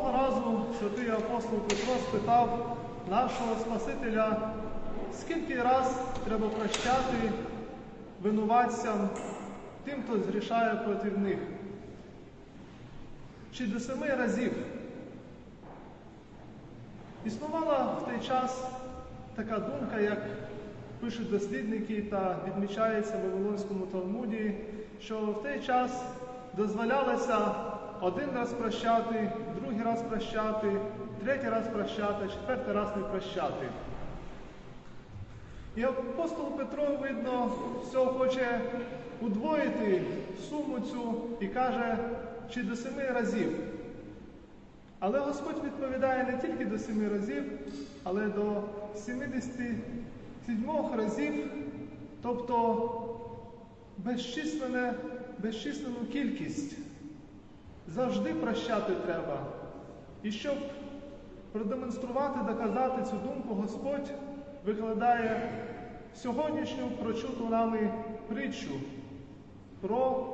Одного разу святий апостол Петро спитав нашого Спасителя, скільки раз треба прощати винуватцям тим, хто зрішає проти них. Чи до семи разів. Існувала в той час така думка, як пишуть дослідники та відмічається в Вавилонському Талмуді, що в той час дозволялося один раз прощати, другий раз прощати, третій раз прощати, четвертий раз не прощати. І апостол Петро, видно, все хоче удвоїти суму цю і каже, чи до семи разів. Але Господь відповідає не тільки до семи разів, але до 77 разів, тобто безчисленну кількість. Завжди прощати треба. І щоб продемонструвати, доказати цю думку, Господь викладає сьогоднішню прочуту нами притчу про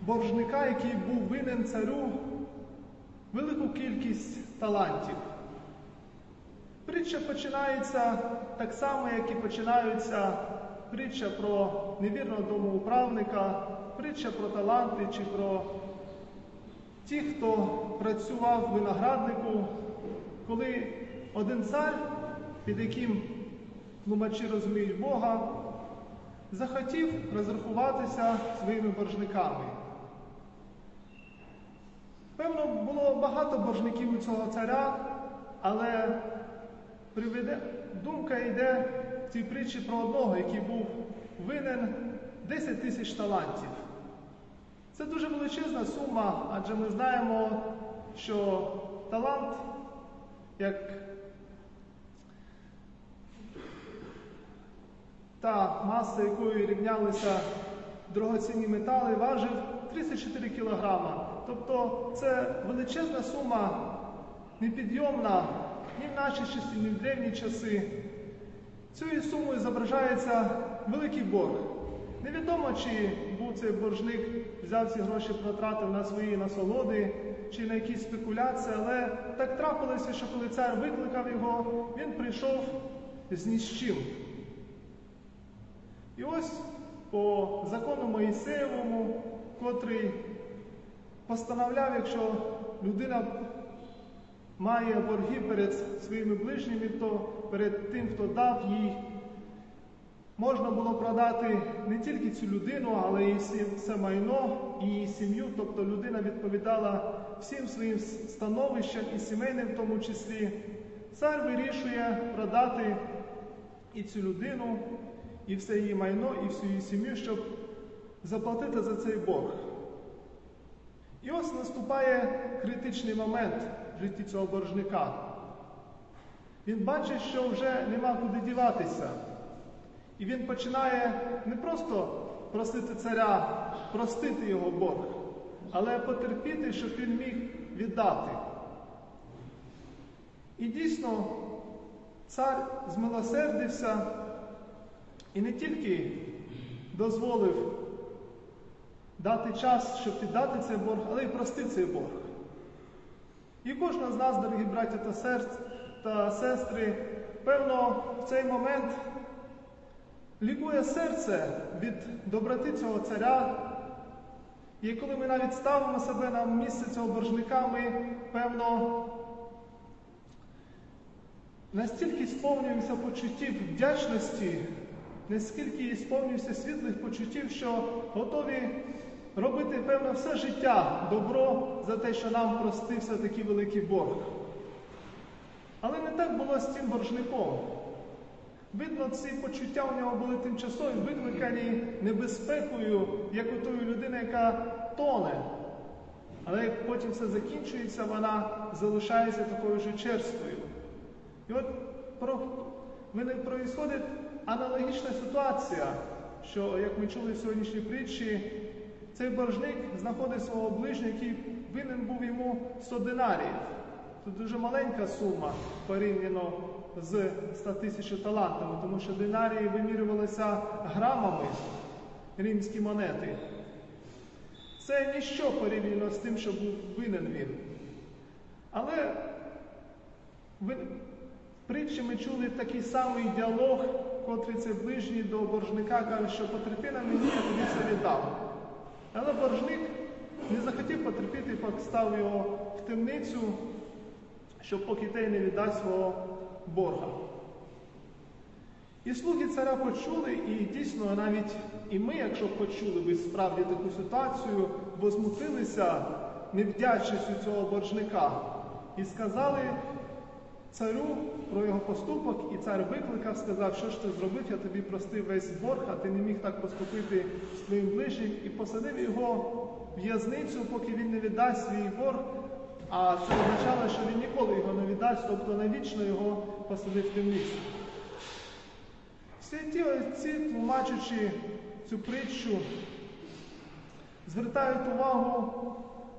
боржника, який був винен царю велику кількість талантів. Притча починається так само, як і починаються притча про невірного домоуправника, притча про таланти чи про ті, хто працював в винограднику, коли один цар, під яким тлумачі розуміють Бога, захотів розрахуватися своїми боржниками. Певно, було багато боржників у цього царя, приведе, думка йде в цій притчі про одного, який був винен 10 тисяч талантів. Це дуже величезна сума, адже ми знаємо, що талант, як та маса, якою рівнялися дорогоцінні метали, важив 34 кілограма. Тобто це величезна сума, непідйомна ні в наші часи, ні в древні часи. Цією сумою зображається великий борг. Невідомо, чи був цей боржник, взяв ці гроші, протратив на свої насолоди чи на якісь спекуляції, але так трапилося, що коли цар викликав його, він прийшов з ні. І ось по закону Моїсеєвому, котрий постановляв, якщо людина має борги перед своїми ближніми, то перед тим, хто дав їй, можна було продати не тільки цю людину, але й все майно і її сім'ю. Тобто людина відповідала всім своїм становищем і сімейним в тому числі. Цар вирішує продати і цю людину, і все її майно, і всю її сім'ю, щоб заплатити за цей борг. І ось наступає критичний момент житті цього боржника. Він бачить, що вже нема куди діватися. І він починає не просто просити царя простити його борг, але потерпіти, щоб він міг віддати. І дійсно, цар змилосердився і не тільки дозволив дати час, щоб віддати цей борг, але й простив цей борг. І кожна з нас, дорогі серць, та сестри, певно, в цей момент лікує серце від доброти цього царя. І коли ми навіть ставимо себе на місце цього боржника, ми, певно, настільки сповнюємося почуттів вдячності, наскільки сповнюємося світлих почуттів, що готові робити, певно, все життя добро за те, що нам простився такий великий борг. Але не так було з цим боржником. Видно, ці почуття у нього були тимчасові, викликані небезпекою, як у тої людини, яка тоне. Але як потім все закінчується, вона залишається такою ж черствою. І от про, проїсходить аналогічна ситуація, що, як ми чули в сьогоднішній притчі, цей боржник знаходить свого ближнього, який винен був йому 100 динарів. Це дуже маленька сума порівняно з 100 тисяч талантами, тому що динарії вимірювалися грамами римські монети. Це ніщо порівняно з тим, що був винен він. Але в притчі ми чули такий самий діалог, котрий це ближній до боржника, каже, що потерпи на мені, я тобі все віддам. Але боржник не захотів потерпіти, постав його в темницю, щоб поки той не віддасть свого борга. І слуги царя почули, і дійсно навіть і ми, якщо почули би справді таку ситуацію, возмутилися невдячністю цього боржника і сказали царю про його поступок, і цар викликав, сказав, що ж ти зробив, я тобі простив весь борг, а ти не міг так поступити з твоїм ближнім, і посадив його в в'язницю, поки він не віддасть свій борг. А це означало, що він ніколи його не віддасть, тобто навічно його посадив в темницю. Святі отці, тлумачачи цю притчу, звертають увагу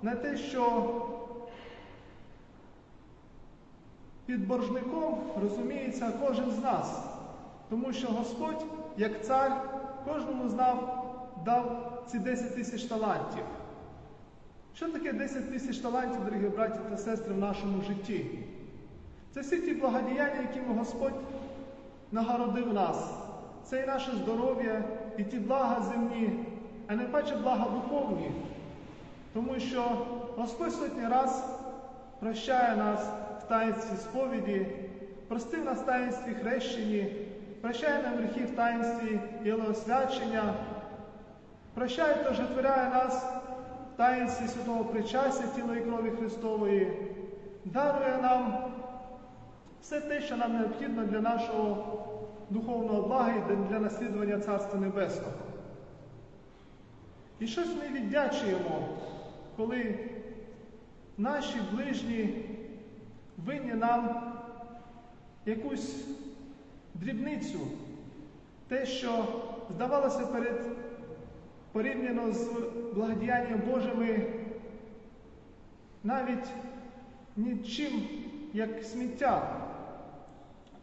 на те, що під боржником розуміється кожен з нас, тому що Господь, як цар, кожному з нас дав ці 10 тисяч талантів. Що таке 10 тисяч талантів, дорогі браті та сестри, в нашому житті? Це всі ті благодіяння, якими Господь нагородив нас. Це і наше здоров'я, і ті блага земні, а не паче блага духовні. Тому що Господь сотні раз прощає нас таїнстві сповіді, простив нас таїнстві хрещені, прощає нам гріхи в таїнстві єлеосвячення, прощає та житворяє нас в таїнстві святого причастя тіла і крові Христової, дарує нам все те, що нам необхідно для нашого духовного блага і для наслідування Царства Небесного. І щось ми віддячуємо, коли наші ближні винні нам якусь дрібницю, те, що здавалося перед порівняно з благодіянням Божими, навіть нічим як сміття.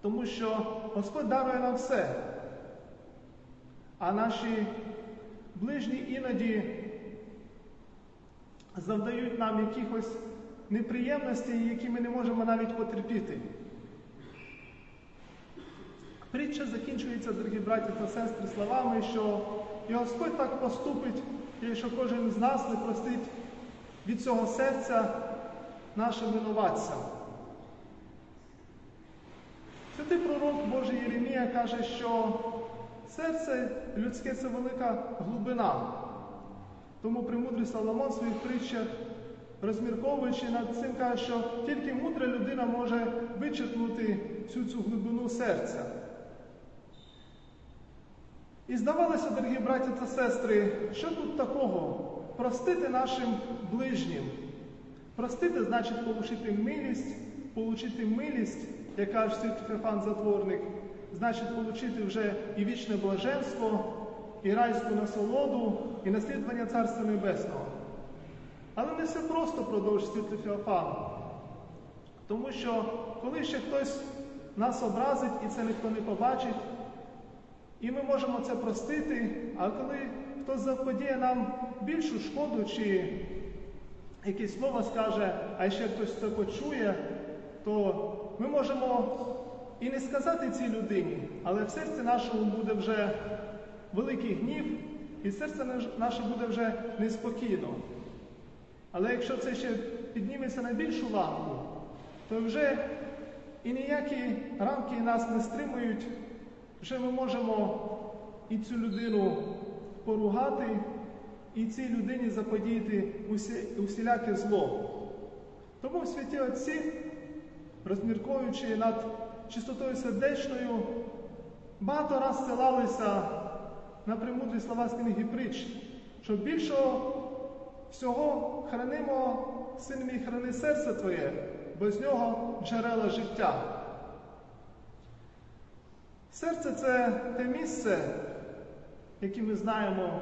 Тому що Господь дарує нам все. А наші ближні іноді завдають нам якихось неприємностей, які ми не можемо навіть потерпіти. Притча закінчується, дорогі браті та сестри, словами, що і Господь так поступить, якщо кожен з нас не простить від цього серця нашим винуватцям. Святий пророк Божий Єремія каже, що серце людське це велика глибина. Тому премудрий Соломон в своїх притчах, розмірковуючи над цим, каже, що тільки мудра людина може вичерпнути всю цю глибину серця. І здавалося, дорогі браті та сестри, що тут такого? Простити нашим ближнім. Простити значить получити милість, получити милість, як каже Феофан Затворник, значить отримати вже і вічне блаженство, і райську насолоду, і наслідування Царства Небесного. Але не все просто продовжує святий Феофан. Тому що коли ще хтось нас образить і це ніхто не побачить, і ми можемо це простити, а коли хтось заподіє нам більшу шкоду, чи якесь слово скаже, а ще хтось це почує, то ми можемо і не сказати цій людині, але в серці нашому буде вже великий гнів, і серце наше буде вже неспокійно. Але якщо це ще підніметься на більшу лампу, то вже і ніякі рамки нас не стримують, вже ми можемо і цю людину поругати, і цій людині заподіяти усіляке зло. Тому святі Отці розмірковуючи над чистотою сердечною, багато раз селалися на премудрі слова з книги притч, що більшого всього хранимо, син мій, храни серце Твоє, бо з нього джерела життя. Серце це те місце, яке ми знаємо,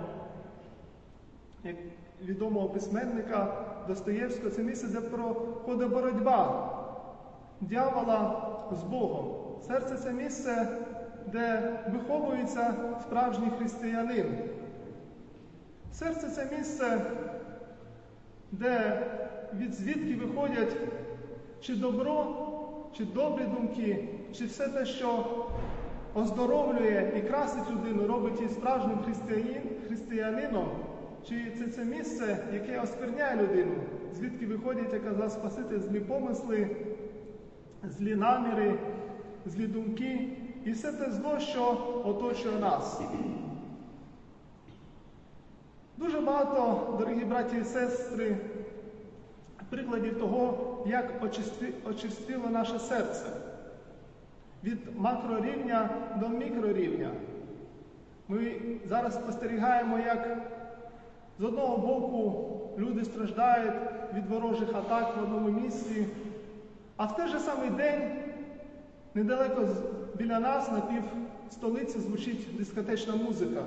як відомого письменника Достоєвського, це місце, де проходить боротьба дьявола з Богом. Серце це місце, де виховується справжній християнин. Серце це місце, де від звідки виходять чи добро, чи добрі думки, чи все те, що оздоровлює і красить людину, робить її справжнім християнин, християнином, чи це це місце, яке оскверняє людину, звідки виходять, як казав Спаситель, злі помисли, злі наміри, злі думки? І все те зло, що оточує нас. Багато, дорогі браті і сестри, прикладів того, як очистило наше серце від макрорівня до мікрорівня. Ми зараз спостерігаємо, як з одного боку люди страждають від ворожих атак в одному місці, а в той же самий день недалеко біля нас на пів столиці звучить дискотечна музика.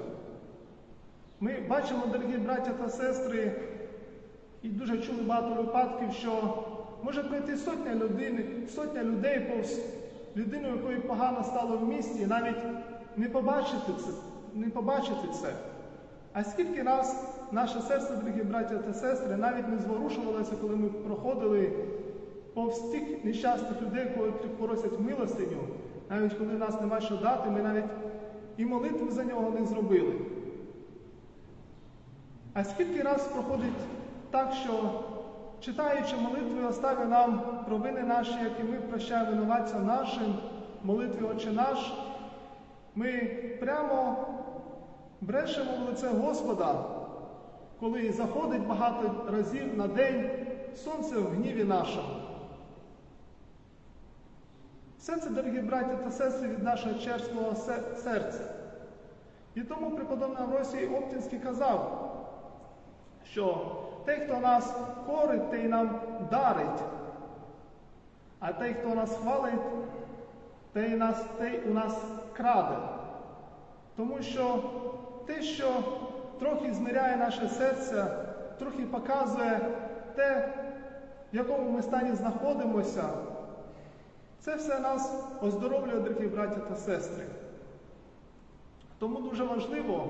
Ми бачимо, дорогі браття та сестри, і дуже чули багато випадків, що може пройти сотня людей, сотня людей повз людину, якої погано стало в місті, і навіть не побачити це, не побачити це. А скільки раз наше серце, дорогі браття та сестри, навіть не зворушувалося, коли ми проходили повз тих нещасних людей, котрі просять милостиню, навіть коли нас нема що дати, ми навіть і молитви за нього не зробили. А скільки раз проходить так, що читаючи молитви, остави нам провини наші, які ми прощаємо винуватцям нашим, молитві Отче наш, ми прямо брешемо в лице Господа, коли заходить багато разів на день сонце в гніві нашому. Все це, дорогі браття та сестри, від нашого черствого серця. І тому преподобний Авросій Оптинський казав, що той, хто нас корить, той нам дарить, а той, хто нас хвалить, той, нас, той у нас краде. Тому що те, що трохи змиряє наше серце, трохи показує те, в якому ми стані знаходимося, це все нас оздоровлює, дорогі браття та сестри. Тому дуже важливо,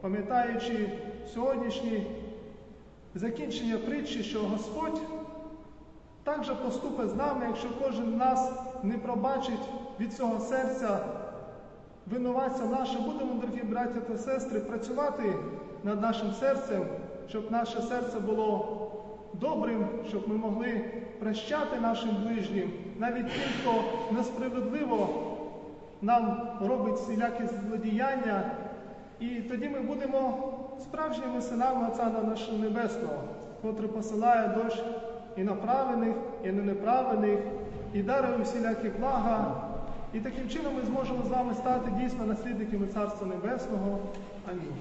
пам'ятаючи сьогоднішнє закінчення притчі, що Господь так же поступить з нами, якщо кожен з нас не пробачить від цього серця винуватця наше, будемо, дорогі браття та сестри, працювати над нашим серцем, щоб наше серце було добрим, щоб ми могли прощати нашим ближнім, навіть тим, хто несправедливо нам робить всілякі злодіяння, і тоді ми будемо справжніми синами Отця нашого Небесного, котрий посилає дощ і на праведних, і на неправедних, і дарує усілякі блага. І таким чином ми зможемо з вами стати дійсно наслідниками Царства Небесного. Амінь.